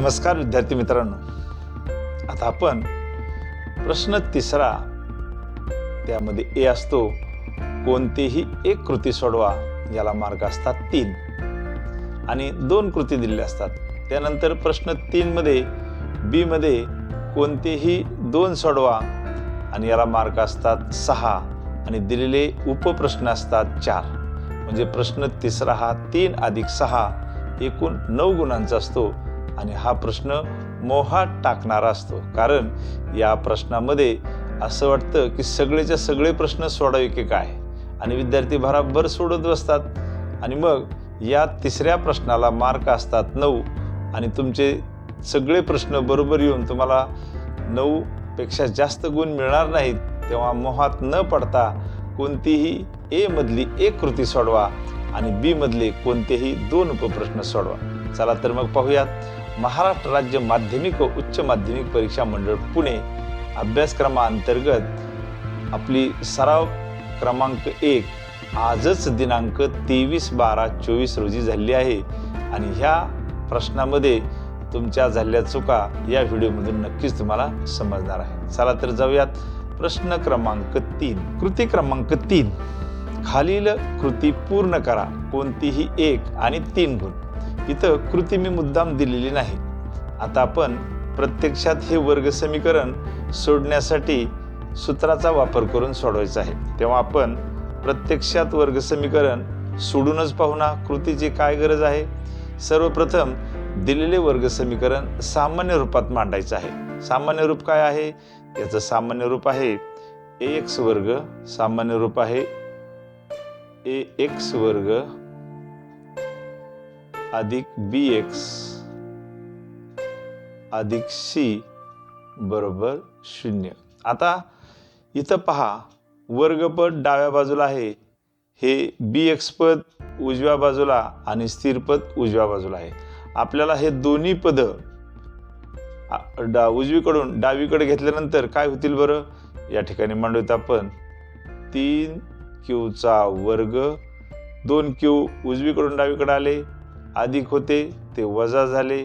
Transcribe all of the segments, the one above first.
नमस्कार विद्यार्थी मित्रांनो. आता आपण प्रश्न तिसरा त्यामध्ये ए असतो कोणतीही एक कृती सोडवा याला मार्ग असतात तीन. आणि दोन कृती दिलेल्या असतात. त्यानंतर प्रश्न तीनमध्ये बीमध्ये कोणतेही दोन सोडवा आणि याला मार्क असतात सहा आणि दिलेले उपप्रश्न असतात चार. म्हणजे प्रश्न तिसरा हा तीन अधिक सहा एकूण नऊ गुणांचा असतो. आणि हा प्रश्न मोहात टाकणारा असतो. कारण या प्रश्नामध्ये असं वाटतं की सगळेच्या सगळे प्रश्न सोडावे की काय? आणि विद्यार्थी भराभर सोडत बसतात. आणि मग या तिसऱ्या प्रश्नाला मार्क असतात नऊ. आणि तुमचे सगळे प्रश्न बरोबर येऊन तुम्हाला नऊपेक्षा जास्त गुण मिळणार नाहीत. तेव्हा मोहात न पडता कोणतीही ए मधली एक कृती सोडवा आणि बी मधले कोणतेही दोन उपप्रश्न सोडवा. चला तर मग पाहूयात. महाराष्ट्र राज्य माध्यमिक व उच्च माध्यमिक परीक्षा मंडळ पुणे अभ्यासक्रमाअंतर्गत आपली सराव क्रमांक एक आजच दिनांक तेवीस बारा चोवीस रोजी झाली आहे. आणि ह्या प्रश्नामध्ये तुमच्या झालेल्या चुका या व्हिडिओमधून नक्कीच तुम्हाला समजणार आहे. चला तर जाऊयात. प्रश्न क्रमांक तीन. कृती क्रमांक तीन. खालील कृती पूर्ण करा. कोणतीही एक आणि तीन गुण. इथं कृती मी मुद्दाम दिलेली नाही. आता आपण प्रत्यक्षात हे वर्ग समीकरण सोडण्यासाठी सूत्राचा वापर करून सोडवायचा आहे. तेव्हा आपण प्रत्यक्षात वर्ग समीकरण सोडूनच पाहू ना कृतीची काय गरज आहे? सर्वप्रथम दिलेले वर्ग समीकरण सामान्य रूपात मांडायचं आहे. सामान्य रूप काय आहे? याचं सामान्य रूप आहे ए एक्स वर्ग सामान्य रूप आहे ए एक्स वर्ग अधिक बी एक्स अधिक सी बरोबर शून्य. आता इथं पहा वर्गपद डाव्या बाजूला आहे. हे बी एक्स पद उजव्या बाजूला आणि स्थिर पद उजव्या बाजूला आहे. आपल्याला हे दोन्ही पदं डा उजवीकडून डावीकडे घेतल्यानंतर काय होतील बरं? या ठिकाणी मांडूयात आपण. तीन क्यूचा वर्ग दोन क्यू उजवीकडून डावीकडे आले. अधिक होते ते वजा झाले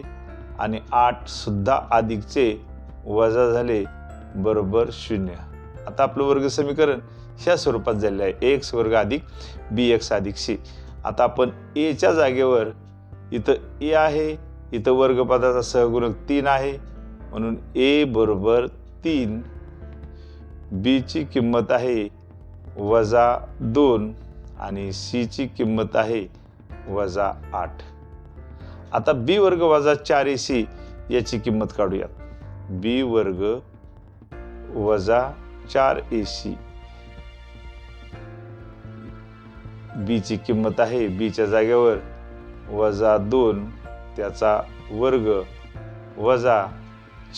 आणि आठसुद्धा अधिकचे वजा झाले बरोबर शून्य. आता आपलं वर्ग समीकरण ह्या स्वरूपात झालेलं आहे. एक्स वर्ग अधिक बी एक्स अधिक सी. आता आपण एच्या जागेवर इथं ए आहे इथं वर्गपदाचा सहगुणक तीन आहे. म्हणून ए बरोबर तीन बीची किंमत आहे वजा दोन आणि सीची किंमत आहे वजा आठ. आता बी वर्ग वजा चार ए सी याची किंमत काढूयात. बी वर्ग वजा चार ए सी. बीची किंमत आहे बीच्या जागेवर वजा दोन त्याचा वर्ग वजा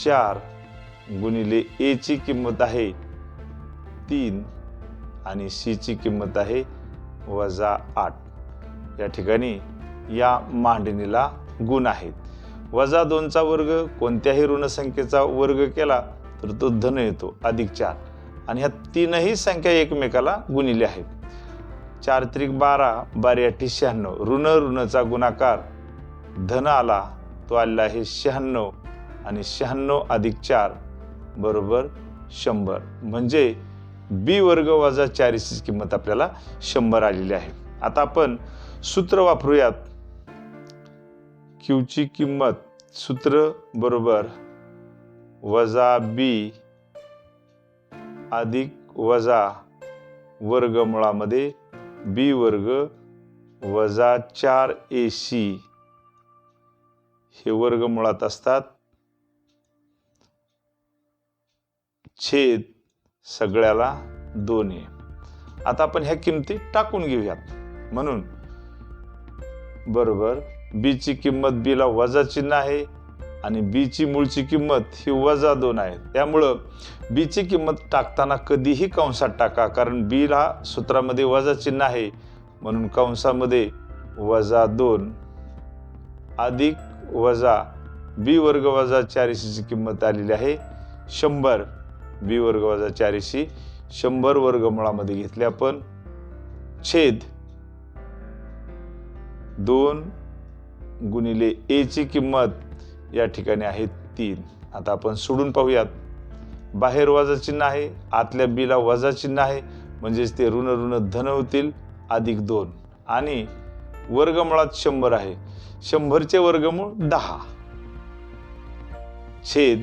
चार गुणिले एची किंमत आहे तीन आणि सीची किंमत आहे वजा आठ. या ठिकाणी या मांडणीला गुण आहेत. वजा दोनचा वर्ग कोणत्याही ऋणसंख्येचा वर्ग केला तर तो धन येतो अधिक चार. आणि ह्या तीनही संख्या एकमेकाला गुणिल्या आहेत. चार त्रिक बारा बारी अठ्ठी शहाण्णव. ऋण ऋणचा गुणाकार. धन आला तो आलेला आहे शहाण्णव. आणि शहाण्णव अधिक चार बरोबर शंभर. म्हणजे बी वर्ग वजा चारशेची किंमत आपल्याला शंभर आलेली आहे. आता आपण सूत्र वापरूयात. क्यूची किंमत सूत्र बरोबर वजा बी अधिक वजा वर्गमुळामध्ये बी वर्ग वजा चार ए सी. हे वर्गमुळात असतात. छेद सगळ्याला दोन आहे आता आपण ह्या किमती टाकून घेऊयात. म्हणून बरोबर बीची किंमत बीला वजा चिन्ह आहे आणि बीची मूळची किंमत ही वजा दोन आहे. त्यामुळं बीची किंमत टाकताना कधीही कंसात टाका कारण बीला सूत्रामध्ये वजा चिन्ह आहे. म्हणून कंसामध्ये वजा दोन अधिक वजा बी वर्ग वजा चारशेची किंमत आलेली आहे. शंभर बी वर्ग वजा चारशे शंभर वर्गमुळामध्ये घेतले आपण छेद दोन गुणिले एची किंमत या ठिकाणी आहे तीन. आता आपण सोडून पाहूयात. बाहेर वजा चिन्ह आहे आतल्या बीला वजा चिन्ह आहे म्हणजेच ते ऋण ऋण धन होतील अधिक दोन. आणि वर्गमुळात शंभर आहे. शंभरचे वर्गमूळ दहा. छेद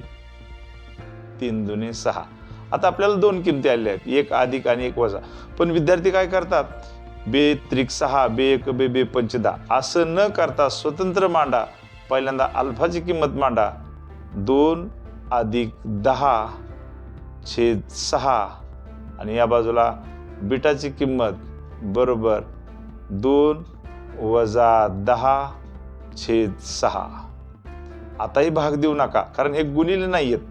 तीन दुने सहा. आता आपल्याला दोन किमती आलेल्या आहेत. एक अधिक आणि एक वजा. पण विद्यार्थी काय करतात? बे त्रिक सहा बे एक बे बे पंचदा. असं न करता स्वतंत्र मांडा. पहिल्यांदा अल्फाची किंमत मांडा. दोन अधिक दहा छेद सहा. आणि या बाजूला बिटाची किंमत बरोबर दोन वजा दहा छेद सहा. आताही भाग देऊ नका कारण हे गुणिले नाही आहेत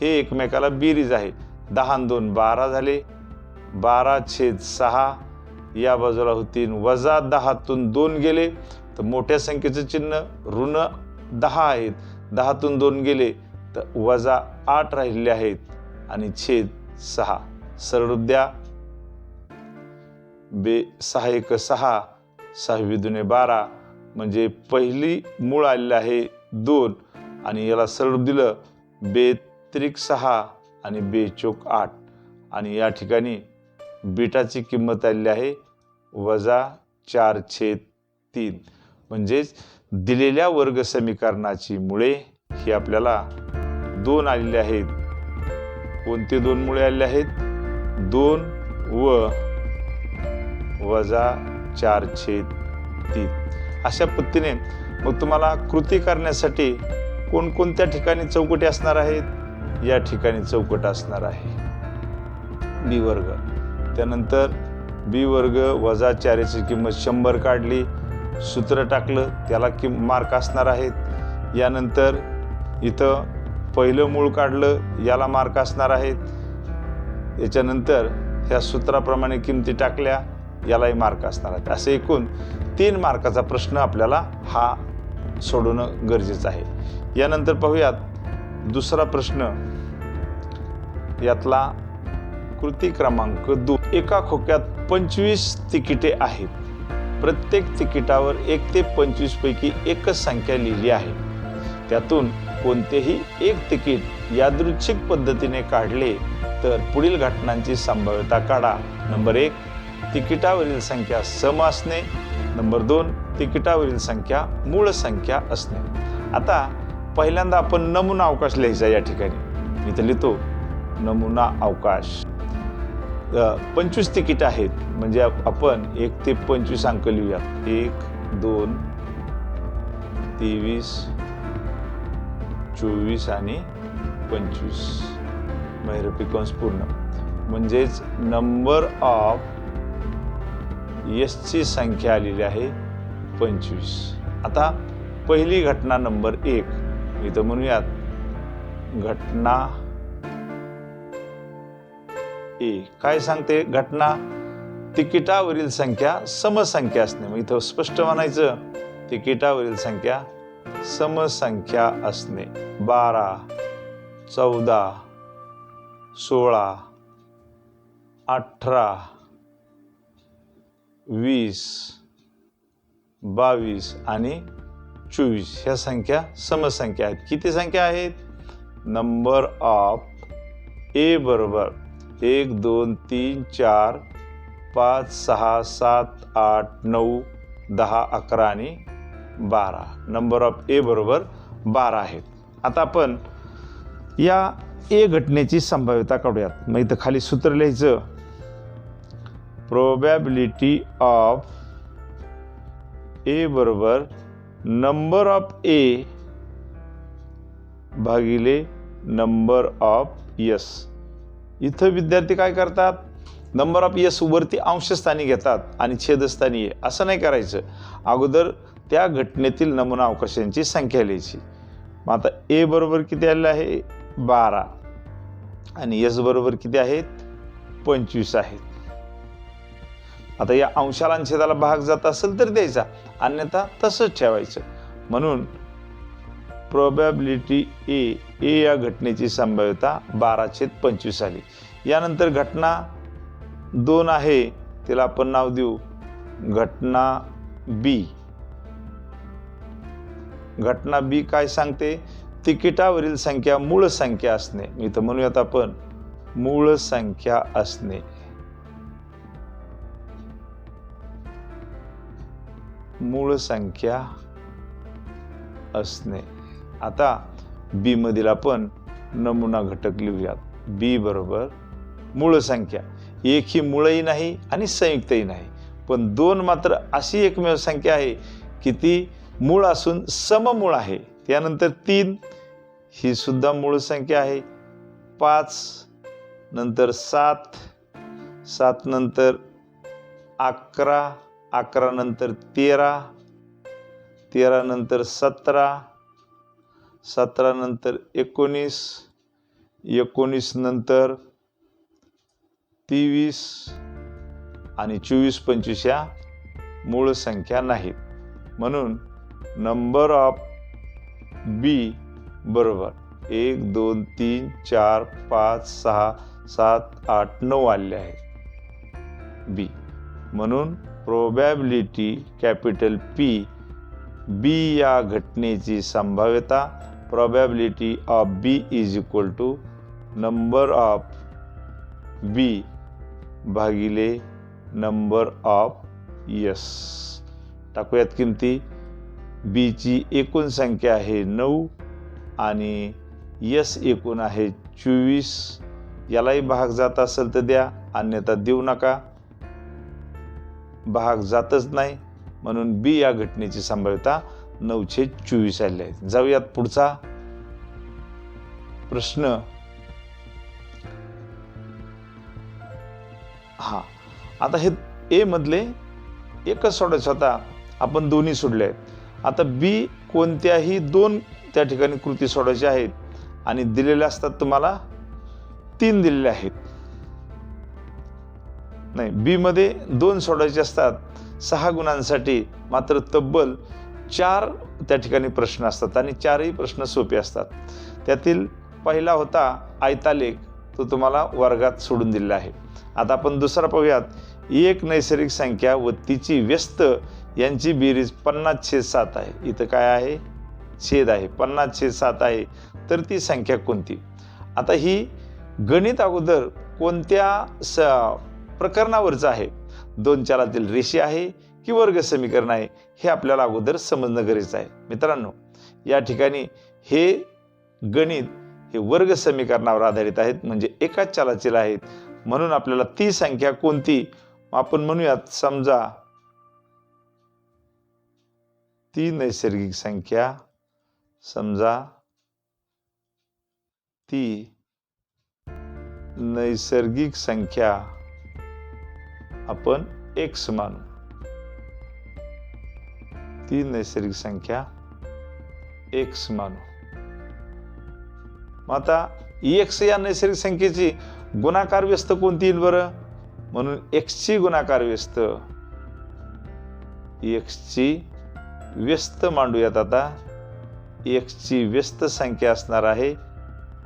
हे एकमेकाला बेरीज आहे. दहा दोन बारा झाले. बारा छेद सहा या बाजूला होतील. वजा दहातून दोन गेले तर मोठ्या संख्येचं चिन्ह ऋण दहा आहेत. दहातून दोन गेले तर वजा आठ राहिलेले आहेत आणि छेद सहा. सरळ द्या. बे सहा एक सहा सहावी दुने बारा म्हणजे पहिली मूळ आलेलं आहे दोन. आणि याला सरळ दिलं बे त्रिक सहा आणि बे चोक आठ. आणि या ठिकाणी बीटाची किंमत आलेली आहे वजा चार छेद तीन. म्हणजेच दिलेल्या वर्ग समीकरणाची मुळे ही आपल्याला दोन आलेले आहेत. कोणते दोन मुळे आलेले आहेत? दोन व वजा चार छेद तीन. अशा पद्धतीने मग तुम्हाला कृती करण्यासाठी कोणकोणत्या ठिकाणी चौकटी असणार आहेत? या ठिकाणी चौकट असणार आहे. बी वर्ग. त्यानंतर बी वर्ग वजा चारीची किंमत शंभर काढली. सूत्र टाकलं त्याला किम मार्क असणार आहेत. यानंतर इथं पहिलं मूळ काढलं याला मार्क असणार आहेत. याच्यानंतर ह्या सूत्राप्रमाणे किमती टाकल्या यालाही मार्क असणार आहेत. असे एकूण तीन मार्काचा प्रश्न आपल्याला हा सोडवणं गरजेचं आहे. यानंतर पाहूयात दुसरा प्रश्न. यातला कृती क्रमांक दोन. एका खोक्यात पंचवीस तिकिटे आहेत. प्रत्येक तिकिटावर एक ते पंचवीस पैकी एकच संख्या लिहिली आहे. त्यातून कोणतेही एक तिकीट यादृच्छिक पद्धतीने काढले तर पुढील घटनांची संभाव्यता काढा. नंबर एक तिकिटावरील संख्या सम असणे. नंबर दोन तिकिटावरील संख्या मूळ संख्या असणे. आता पहिल्यांदा आपण नमुना अवकाश लिहायचा या ठिकाणी. मी तर लिहितो नमुना अवकाश. पंचवीस तिकीट आहेत. म्हणजे आपण एक ते पंचवीस अंक लिहूया. एक दोन तेवीस चोवीस आणि पंचवीस. महिरपी कंस पूर्ण. म्हणजेच नंबर ऑफ यसची संख्या आलेली आहे पंचवीस. आता पहिली घटना नंबर एक. इथं म्हणूयात. घटना ए काय सांगते? घटना तिकिटावरील संख्या समसंख्या असणे. मग इथं स्पष्ट म्हणायचं तिकिटावरील संख्या समसंख्या असणे. बारा चौदा सोळा अठरा वीस बावीस आणि चोवीस. ह्या संख्या समसंख्या आहेत. किती संख्या आहेत? नंबर ऑफ ए बरोबर एक दोन तीन चार पाच सहा सात आठ नऊ दहा अकरा आणि बारा. नंबर ऑफ ए बरोबर बारा आहेत. आता आपण या ए घटनेची संभाव्यता काढूयात. मग इथं खाली सूत्र लिहायचं. प्रोबॅबिलिटी ऑफ ए बरोबर नंबर ऑफ ए भागिले नंबर ऑफ यस इथं विद्यार्थी काय करतात? नंबर ऑफ यस वरती अंशस्थानी घेतात आणि छेदस्थानी ये असं नाही करायचं. अगोदर त्या घटनेतील नमुना अवकाशांची संख्या लिहायची. मग आता ए बरोबर किती आलेलं आहे? बारा. आणि यस बरोबर किती आहेत? पंचवीस आहेत. आता या अंशाला छेदाला भाग जात असेल तर द्यायचा. अन्यथा तसंच ठेवायचं. म्हणून प्रोबॅबिलिटी ए ए या घटनेची संभाव्यता बारा छेद पंचवीस आली. यानंतर घटना दोन आहे तिला आपण नाव देऊ. घटना बी घटना बी काय सांगते? तिकिटावरील संख्या मूळ संख्या असणे. मी तर म्हणूयात आपण मूळ संख्या असणे. मूळ संख्या असणे. आता बीमधील आपण नमुना घटक लिहूयात. बी बरोबर मूळ संख्या. एक ही मूळही नाही आणि संयुक्तही नाही. पण दोन मात्र अशी एकमेव संख्या आहे की ती मूळ असून सममूळ आहे. त्यानंतर तीन ही सुद्धा मूळ संख्या आहे. पाच नंतर सात सात नंतर अकरा अकरा नंतर तेरा तेरा नंतर सतरा सतरा नंतर एकोणीस एकोणीस नंतर तेवीस आणि चोवीस पंचवीस या मूळ संख्या नाहीत. म्हणून नंबर ऑफ बी बरोबर एक दोन तीन चार पाच सहा सात आठ नऊ आले आहेत. बी म्हणून प्रोबॅबिलिटी कॅपिटल पी बी या घटनेची संभाव्यता probability of B is equal to number of B भागिले नंबर ऑफ यस टाकूयात किमती? बीची एकूण संख्या आहे नऊ आणि यस एकूण आहे चोवीस. यालाही भाग जात असेल तर द्या अन्यथा देऊ नका. भाग जातच नाही म्हणून बी या घटनेची संभाव्यता नऊशे चोवीस आले आहेत. जाऊयात पुढचा प्रश्न. हा आता हे ए मधले एकच सोडायचं होता. आपण दोन्ही सोडले आहेत. आता बी कोणत्याही दोन त्या ठिकाणी कृती सोडायच्या आहेत आणि दिलेल्या असतात तुम्हाला तीन दिलेले आहेत. नाही बी मध्ये दोन सोडायचे असतात. सहा गुणांसाठी मात्र तब्बल चार त्या ठिकाणी प्रश्न असतात आणि चारही प्रश्न सोपे असतात. त्यातील पहिला होता आयतालेख तो तुम्हाला वर्गात सोडून दिलेला आहे. आता आपण दुसरा पाहूयात. एक नैसर्गिक संख्या व तिची व्यस्त यांची बेरीज पन्नास छेद सात आहे. इथं काय आहे? छेद आहे. पन्नास छेद सात आहे. तर ती संख्या कोणती? आता ही गणित अगोदर कोणत्या स प्रकरणावरचं आहे? दोन चालातील रेषे आहे. की वर्ग समीकरण आहे हे आपल्याला अगोदर समजणं गरजेचं आहे. मित्रांनो या ठिकाणी हे गणित हे वर्ग समीकरणावर आधारित आहेत म्हणजे एकाच चालाचील आहेत. म्हणून आपल्याला ती संख्या कोणती? आपण म्हणूयात समजा ती नैसर्गिक संख्या समजा ती नैसर्गिक संख्या आपण एक्स मानू. ती नैसर्गिक संख्या एक्स मानू मग आता एक्स या नैसर्गिक संख्येची गुणाकार व्यस्त कोणती येईल बरं म्हणून एक्सची गुणाकार व्यस्त एक्सची व्यस्त मांडूयात आता एक्सची व्यस्त संख्या असणार आहे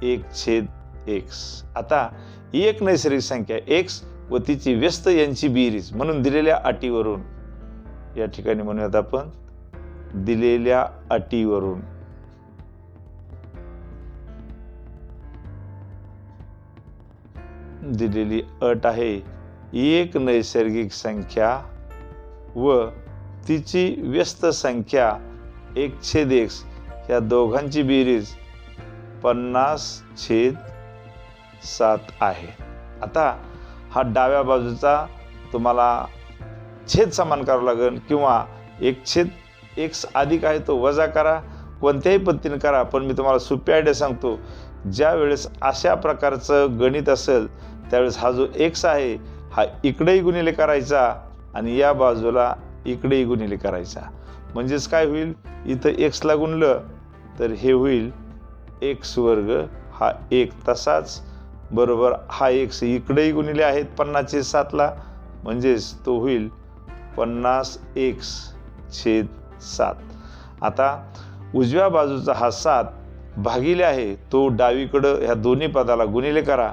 एक छेद एक्स आता एक नैसर्गिक संख्या एक्स व तिची व्यस्त यांची बिरीज म्हणून दिलेल्या अटीवरून या ठिकाणी म्हणूयात आपण दिलेल्या अटीवरून. दिलेली अट आहे एक नैसर्गिक संख्या व तिची व्यस्त संख्या एक छेद एक्स या दोघांची बेरीज पन्नास छेद सात आहे. आता हा डाव्या बाजूचा तुम्हाला छेद समान करावं लागेल किंवा एक छेद एक्स अधिक आहे तो वजा करा कोणत्याही पद्धतीने करा पण मी तुम्हाला सोपी आयडिया सांगतो. ज्या वेळेस अशा प्रकारचं गणित असेल त्यावेळेस हा जो एक्स आहे हा इकडेही गुणिले करायचा आणि या बाजूला इकडेही गुणिले करायचा. म्हणजेच काय होईल? इथं एक्सला गुणलं तर हे होईल एक्स वर्ग हा एक तसाच बरोबर हा एक्स इकडेही गुणिले आहेत पन्नासचे सातला म्हणजेच तो होईल पन्नास एक्स छेद सात. आता उजव्या बाजूचा हा सात भागिले आहे तो डावीकडं ह्या दोन्ही पदाला गुणिले करा.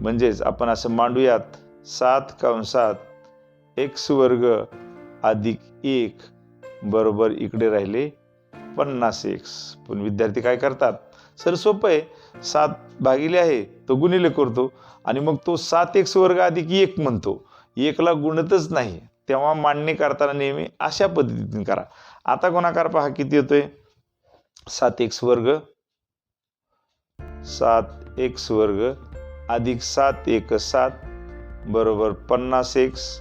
म्हणजेच आपण असं मांडूयात सात कंसात एक्स वर्ग अधिक एक बरोबर इकडे राहिले पन्नास एक्स पण विद्यार्थी काय करतात? सर सोपं आहे. सात भागिले आहे तो गुणिले करतो आणि मग तो सात एक्स वर्ग अधिक एक म्हणतो. एकला गुणतच नाही. तेव्हा मांडणी करताना नेहमी अशा पद्धतीने करा. आता गुणाकार पहा किती येतोय? सात एक्स वर्ग सात एक्स वर्ग अधिक सात एक सात. बरोबर पन्नास एक्स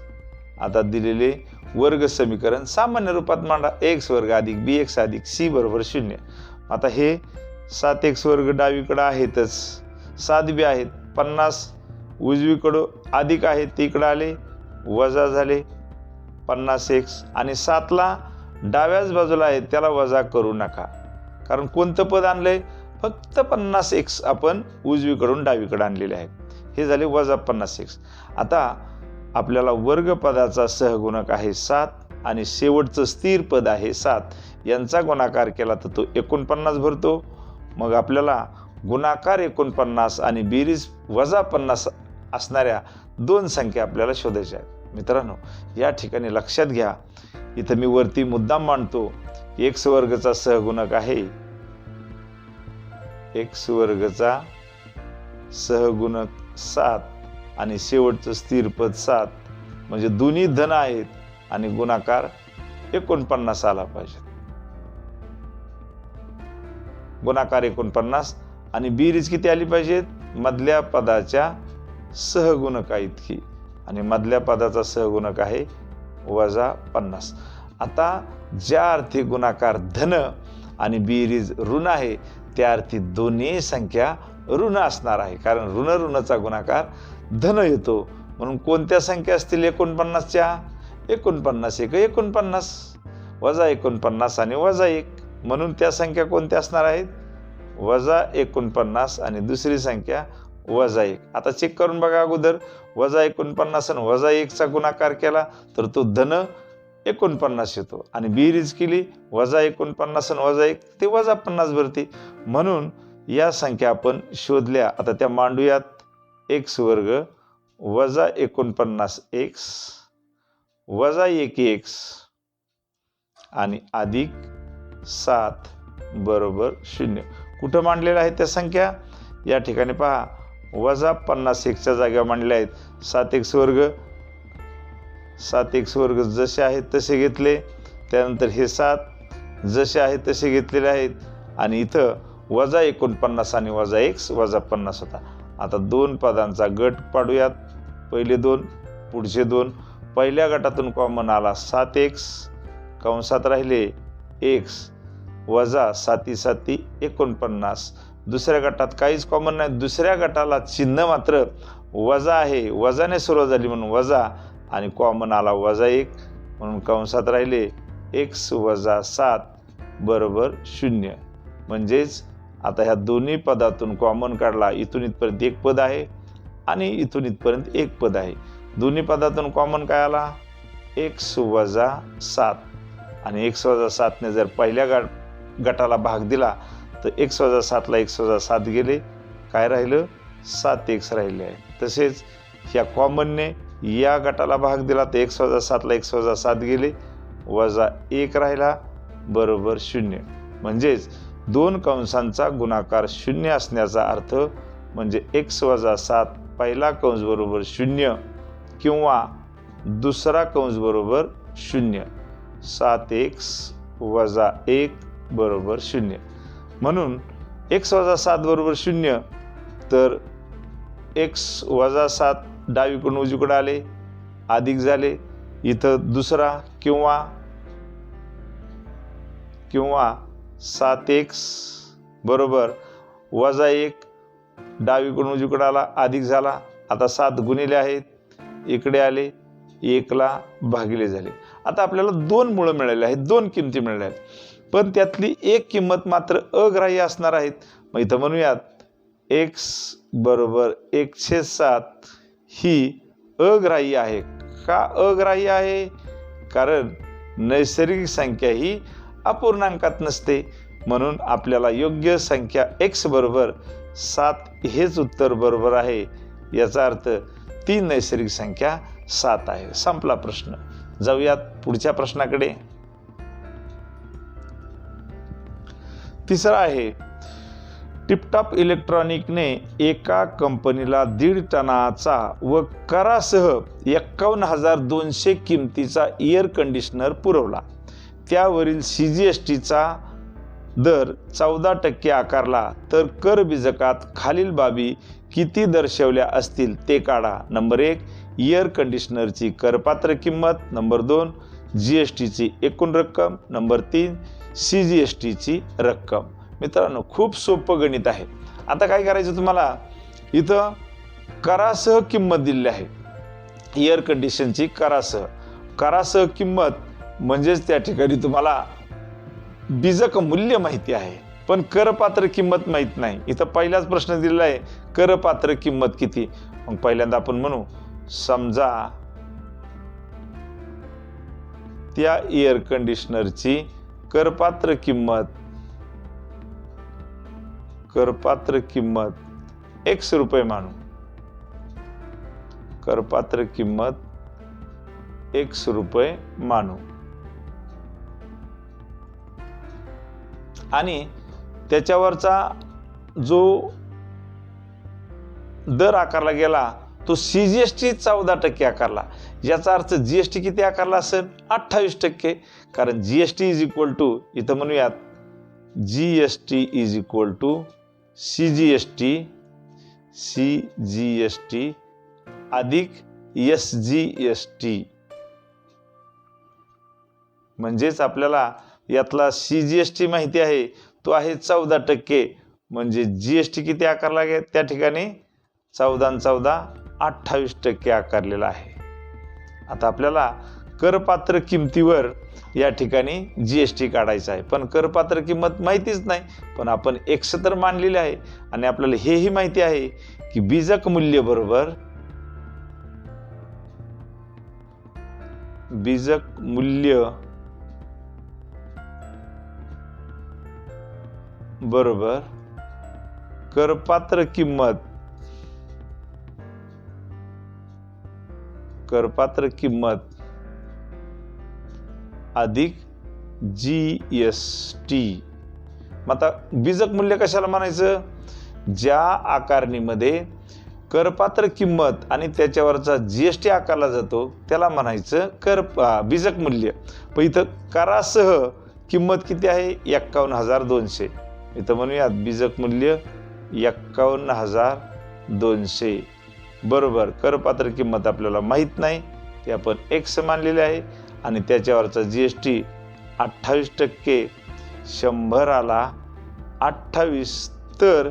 आता दिलेले वर्ग समीकरण सामान्य रूपात मांडा. एक्स वर्ग अधिक बी एक्स अधिक सी बरोबर शून्य. आता हे सात एक्स वर्ग डावीकडं आहेतच. सात बी आहेत. पन्नास उजवीकडं अधिक आहेत तिकडं आले. वजा झाले. पन्नास एक्स आणि सातला डाव्याच बाजूला आहे त्याला वजा करू नका. कारण कोणतं पद आणलं आहे फक्त पन्नास एक्स आपण उजवीकडून डावीकडे आणलेले आहेत. हे झाले वजा पन्नास एक्स आता आपल्याला वर्गपदाचा सहगुणक आहे सात आणि शेवटचं स्थिर पद आहे सात. यांचा गुणाकार केला तर तो एकोणपन्नास भरतो. मग आपल्याला गुणाकार एकोणपन्नास आणि बेरीज वजा पन्नास असणाऱ्या दोन संख्या आपल्याला शोधायच्या आहेत. मित्रांनो या ठिकाणी लक्षात घ्या इथं मी वरती मुद्दाम मांडतो एक स्वर्गचा सहगुणक आहे. एक स्वर्गचा सहगुणक सात आणि शेवटचं स्थिर पद सात म्हणजे दोन्ही धन आहेत आणि गुणाकार एकोणपन्नास आला पाहिजे. गुणाकार एकोणपन्नास आणि बीरीज किती आली पाहिजेत? मधल्या पदाच्या सहगुणका इतकी आणि मधल्या पदाचा सहगुणक आहे वजा पन्नास. आता ज्या अर्थी गुणाकार धन आणि बिरीज ऋण आहे त्या अर्थी दोन्ही संख्या ऋण असणार आहे. कारण ऋण ऋणचा गुणाकार धन येतो. म्हणून कोणत्या संख्या असतील? एकोणपन्नासच्या एकोणपन्नास एक एकोणपन्नास. वजा एकोणपन्नास आणि वजा एक. म्हणून त्या संख्या कोणत्या असणार आहेत? वजा एकोणपन्नास आणि दुसरी संख्या वजा एक. आता चेक करून बघा अगोदर. वजा एकोणपन्नास आणि वजा एकचा गुणाकार केला तर तो धन एकोणपन्नास येतो. आणि बेरीज केली वजा एकोणपन्नास आणि वजा एक ते वजा पन्नास भरते. म्हणून या संख्या आपण शोधल्या. आता त्या मांडूयात. एक्स वर्ग वजा एकोणपन्नास एक्स वजा एक एक्स आणि अधिक सात बरोबर शून्य. कुठं मांडलेलं आहे त्या संख्या? या ठिकाणी पहा. वजा पन्नास एकच्या जागा मांडल्या आहेत. सात एक स्वर्ग सात एक स्वर्ग जसे आहेत तसे घेतले. त्यानंतर हे सात जसे आहेत तसे घेतलेले आहेत. आणि इथं वजा एकोणपन्नास आणि वजा एक्स वजा पन्नास होता. आता दोन पदांचा गट पाडूयात. पहिले दोन पुढचे दोन. पहिल्या गटातून कॉमन आला सात एक्स कंसात राहिले एक्स वजा साती साती एकोणपन्नास. दुसऱ्या गटात काहीच कॉमन नाही. दुसऱ्या गटाला चिन्ह मात्र वजा आहे. वजाने सुरुवात झाली म्हणून वजा आणि कॉमन आला वजा एक म्हणून कंसात राहिले. एक्स वजा सात बरोबर शून्य. म्हणजेच आता ह्या दोन्ही पदातून कॉमन काढला. इथून इथपर्यंत एक पद आहे आणि इथून इथपर्यंत एक पद आहे. दोन्ही पदातून कॉमन काय आला? एक्स वजा सात. आणि एक्स वजा सातने जर पहिल्या गट गटाला भाग दिला तर एक्स वजा सातला एक्स वजा सात गेले. काय राहिलं? सात एक्स राहिले आहे. तसेच ह्या कॉमनने या गटाला भाग दिला तर एक्स वजा सातला एक्स वजा सात गेले. वजा एक राहिला बरोबर शून्य. म्हणजेच दोन कंसांचा गुणाकार शून्य असण्याचा अर्थ म्हणजे एक्स वजा सात पहिला कंस बरोबर शून्य किंवा दुसरा कंस बरोबर शून्य. सात एक्स वजा एक बरोबर शून्य. म्हणून एक्स वजा सात बरोबर शून्य तर एक्स वजा सात डावीकडून उजवीकडे आले अधिक झाले इथं दुसरा किंवा किंवा सात एक्स बरोबर वजा एक डावीकडून उजवीकडे आला अधिक झाला आता सात गुणिले आहेत इकडे आले एकला भागिले झाले. आता आपल्याला दोन मुळं मिळाले आहेत दोन किमती मिळाल्या आहेत. पण त्यातली एक किंमत मात्र अग्राह्य असणार आहेत. मग इथं म्हणूयात एक्स बरोबर एकशे सात ही अग्राह्य आहे. का अग्राह्य आहे? कारण नैसर्गिक संख्या ही अपूर्णांकात नसते. म्हणून आपल्याला योग्य संख्या एक्स बरोबर सात हेच उत्तर बरोबर आहे. याचा अर्थ ती नैसर्गिक संख्या सात आहे. संपला प्रश्न. जाऊयात पुढच्या प्रश्नाकडे. तिसरा आहे टिपटॉप इलेक्ट्रॉनिकने एका कंपनीला दीड टनाचा व करासह एक्कावन्न हजार दोनशे किमतीचा एअर कंडिशनर पुरवला. त्यावरील सी जी एस टीचा दर चौदा टक्के आकारला तर कर बीजकात खालील बाबी किती दर्शवल्या असतील ते काढा. नंबर एक एअर कंडिशनरची करपात्र किंमत. नंबर दोन जी एस टीची एकूण रक्कम. नंबर तीन सी जी एस टीची रक्कम. मित्रांनो खूप सोपं गणित आहे. आता काय करायचं तुम्हाला? इथं करासह किंमत दिलेली आहे. एअर कंडिशनची करासह. करासह किंमत म्हणजेच त्या ठिकाणी तुम्हाला बीजक मूल्य माहिती आहे. पण करपात्र किंमत माहीत नाही. इथं पहिलाच प्रश्न दिलेला आहे करपात्र किंमत किती? मग पहिल्यांदा आपण म्हणू समजा त्या एअर कंडिशनरची करपात्र किंमत. करपात्र किंमत. एकस रुपये मानू. करपात्र किंमत. एकस रुपये मानू. आणि त्याच्यावरचा जो दर आकारला गेला तो सी जी एस टी चौदा टक्के आकारला. याचा अर्थ जी एस टी किती आकारला असेल? अठ्ठावीस टक्के. कारण G S T is equal to इथं म्हणूयात G S T is equal to C G S T C G S T अधिक एस जी एस टी म्हणजेच आपल्याला यातला सी जी एस टी माहिती आहे तो आहे चौदा टक्के. म्हणजे जी एस टी किती आकारला गे त्या ठिकाणी चौदा चौदा अठ्ठावीस टक्के आकारलेला आहे. आता आपल्याला करपात्र किमतीवर या ठिकाणी जी एस टी काढायचं आहे. पण करपात्र किंमत माहितीच नाही पण आपण एक्स तर मानलेले आहे. आणि आपल्याला हेही माहिती आहे की बीजक मूल्य बरोबर बीजक मूल्य बरोबर करपात्र किंमत करपात्र किंमत अधिक जी एस टी मग आता बीजक मूल्य कशाला म्हणायचं? ज्या आकारणीमध्ये करपात्र किंमत आणि त्याच्यावरचा जी एस टी आकारला जातो त्याला म्हणायचं कर बीजक मूल्य. पण इथं करासह किंमत किती आहे? एक्कावन्न हजार दोनशे. इथं म्हणूयात बीजक मूल्य एक्कावन्न हजार दोनशे. बरोबर. करपात्र किंमत आपल्याला माहीत नाही ते आपण एक्स मानलेले आहे आणि त्याच्यावरचा जी एस टी अठ्ठावीस टक्के शंभराला अठ्ठावीस तर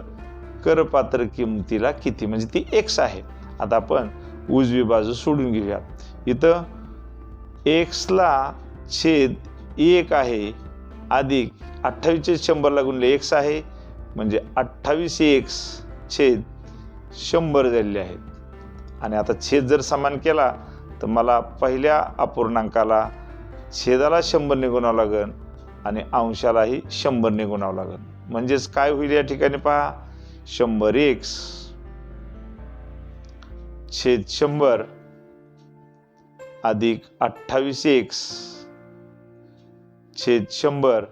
करपात्र किमतीला किती? म्हणजे ती एक्स आहे. आता आपण उजवी बाजू सोडून घेऊया. इथं एक्सला छेद एक आहे अधिक अठ्ठावीसचे शंभरला गुणले एक्स आहे म्हणजे अठ्ठावीस एक्स छेद शंभर झालेले आहेत आणि आता छेद जर समान केला तर मला पहिल्या अपूर्णांकाला छेदाला शंभर गुणावं लागेल आणि अंशालाही शंभर गुणावं लागेल. म्हणजेच काय होईल या ठिकाणी पहा? शंभर एक्स छेद शंभर अधिक अठ्ठावीस एक्स छेद शंभर.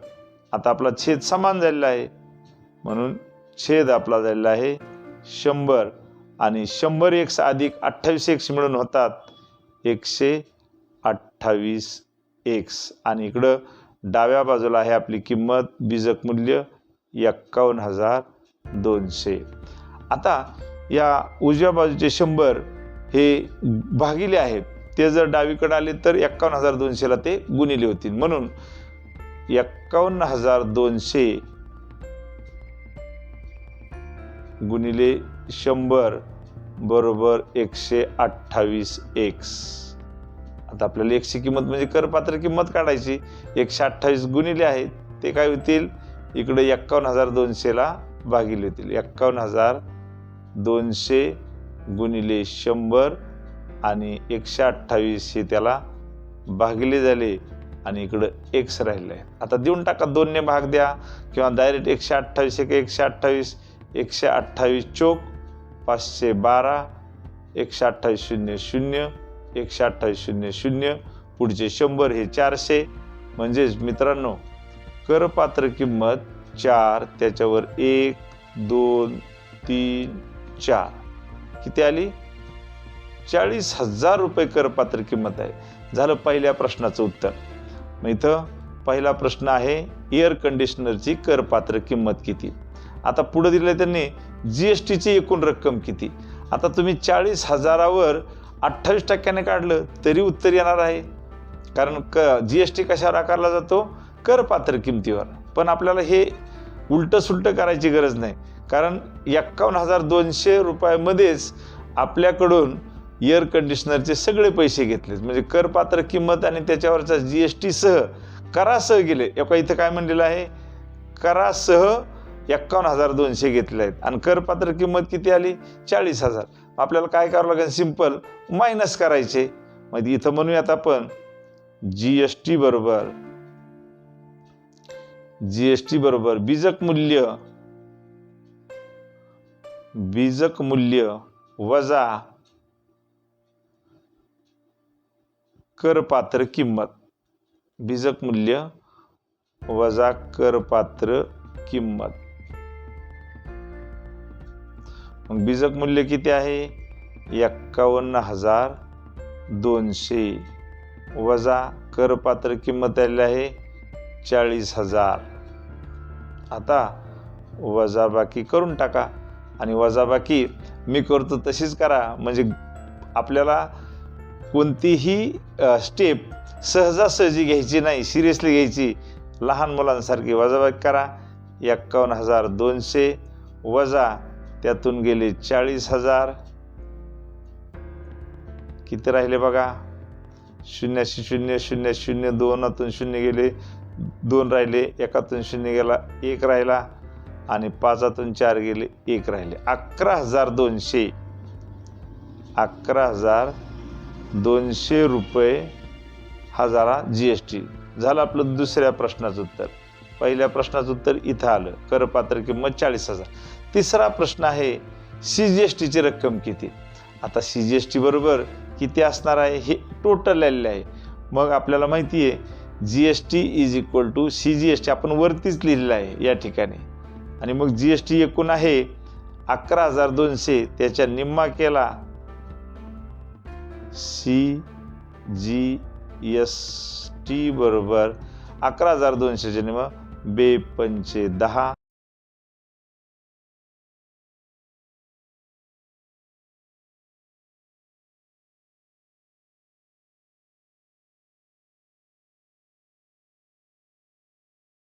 आता आपला छेद समान झालेला आहे. म्हणून छेद आपला झालेला आहे शंभर. आणि शंभर एक्स अधिक अठ्ठावीस एक्स मिळून होतात एकशे अठ्ठावीस एक्स. आणि इकडं डाव्या बाजूला आहे आपली किंमत बीजक मूल्य एक्कावन्न हजार दोनशे. आता या उजव्या बाजूचे शंभर हे भागिले आहेत. ते जर डावीकडे आले तर एक्कावन्न हजार दोनशेला ते गुणिले होतील. म्हणून एक्कावन्न हजार दोनशे गुणिले शंभर बरोबर एकशे अठ्ठावीस एक्स आता आपल्याला एकशे किंमत म्हणजे करपात्र किंमत काढायची. एकशे अठ्ठावीस गुणिले आहेत ते काय होतील? इकडे एक्कावन्न हजार दोनशेला भागिले होतील. एक्कावन्न हजार दोनशे गुणिले शंभर आणि एकशे अठ्ठावीस हे त्याला भागिले झाले आणि इकडं एक्स राहिलं. आहे आता देऊन टाका दोनने भाग द्या. किंवा डायरेक्ट एकशे अठ्ठावीस एक एकशे अठ्ठावीस एकशे अठ्ठावीस चोक पाचशे बारा एकशे अठ्ठावीस शून्य शून्य एकशे अठ्ठावीस शून्य शून्य पुढचे शंभर हे चारशे. म्हणजेच मित्रांनो करपात्र किंमत चार त्याच्यावर एक दोन तीन चार. किती आली? चाळीस हजार रुपये करपात्र किंमत आहे. झालं पहिल्या प्रश्नाचं उत्तर. मग इथं पहिला प्रश्न आहे एअर कंडिशनरची करपात्र किंमत किती? आता पुढे दिलं त्यांनी जी एस टीची एकूण रक्कम किती? आता तुम्ही चाळीस हजारावर अठ्ठावीस टक्क्याने काढलं तरी उत्तर येणार आहे. कारण क जी एस टी कशावर आकारला जातो? करपात्र किमतीवर. पण आपल्याला हे उलटं सुलटं करायची गरज नाही. कारण एक्कावन्न हजार दोनशे रुपयामध्येच आपल्याकडून एअर कंडिशनरचे सगळे पैसे घेतले म्हणजे करपात्र किंमत आणि त्याच्यावरचा जी एस टीसह करासह गेले. एका इथं काय म्हणलेलं आहे? करासह एक्कावन्न हजार दोनशे घेतले आहेत आणि करपात्र किंमत किती आली? चाळीस हजार. आपल्याला काय करावं लागेल? सिंपल मायनस करायचे. मग इथं म्हणूयात आपण जी एस टी बरोबर जी एस टी बरोबर बीजक मूल्य बीजक मूल्य वजा करपात्र किंमत. बीजक मूल्य वजा करपात्र किंमत. मग बीजक मूल्य किती आहे? एक्कावन्न हजार दोनशे वजा करपात्र किंमत आलेली आहे चाळीस हजार. आता वजाबाकी करून टाका आणि वजाबाकी मी करतो तशीच करा. म्हणजे आपल्याला कोणतीही स्टेप सहजासहजी घ्यायची नाही सिरियसली घ्यायची. लहान मुलांसारखी वजाबाकी करा. एक्कावन्न हजार दोनशे वजा त्यातून गेले चाळीस हजार. किती राहिले बघा? शून्याशी शून्य शून्य शून्य दोनातून शून्य गेले. दोन राहिले एकातून शून्य गेला एक राहिला आणि पाचातून चार गेले एक राहिले. अकरा हजार दोनशे. अकरा हजार दोनशे रुपये हजारा जी एस टी झालं आपलं दुसऱ्या प्रश्नाचं उत्तर. पहिल्या प्रश्नाचं उत्तर इथं आलं. करपात्र किंमत चाळीस हजार. तिसरा प्रश्न आहे सी जी एस टीची रक्कम किती? आता सी जी एस टी बरोबर किती असणार आहे हे टोटल आलेलं आहे. मग आपल्याला माहिती आहे G S T is equal to C G S T आपण वरतीच लिहिलेलं आहे या ठिकाणी. आणि मग जी एस टी एकूण आहे अकरा हजार दोनशे त्याच्या निम्मा केला सी जी एस टी बरोबर अकरा हजार दोनशे निम्मा बेपंचे दहा.